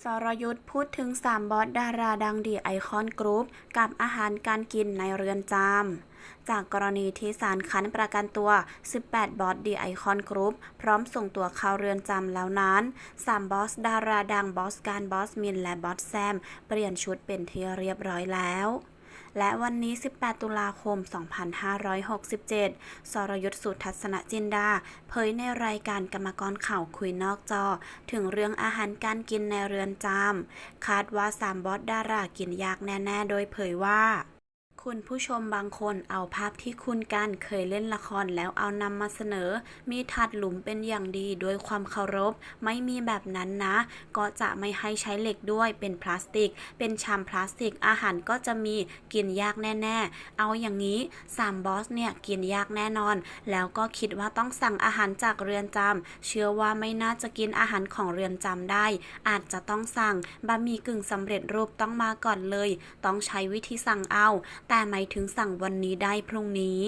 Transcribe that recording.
สรยุทธ์พูดถึง 3 บอสดาราดังดีไอคอนกรุ๊ปกับอาหารการกินในเรือนจำ จากกรณีที่ศาลคันประกันตัว 18 บอสดีไอคอนกรุ๊ปพร้อมส่งตัวเข้าเรือนจำแล้วนั้น 3 บอสดาราดังบอสการบอสมินและบอสแซม เปลี่ยนชุดเป็นที่เรียบร้อยแล้ว และวันนี้ 18 ตุลาคม 2567 สรยุทธสุทัศนจินดา เผยในรายการกรรมกรข่าวคุยนอกจอ ถึงเรื่องอาหารการกินในเรือนจำ คาดว่าสามบอสดารากินยากแน่ ๆ โดยเผยว่า คุณผู้ชมบางคนเอาภาพที่คุณกันเคยเล่นละครแล้วเอานำมาเสนอ มีทัดหลุมเป็นอย่างดีด้วยความเคารพ ไม่มีแบบนั้นนะ ก็จะไม่ให้ใช้เหล็กด้วยเป็นพลาสติก เป็นชามพลาสติกอาหารก็จะมีกินยากแน่ ๆ เอาอย่างนี้3บอสเนี่ยกินยากแน่นอน แล้วก็คิดว่าต้องสั่งอาหารจากเรือนจำเชื่อว่าไม่น่าจะกินอาหารของเรือนจำได้ อาจจะต้องสั่งบะหมี่กึ่งสำเร็จรูปต้องมาก่อนเลย ต้องใช้วิธีสั่งเอาแต่หมายถึงสั่งวันนี้ได้พรุ่งนี้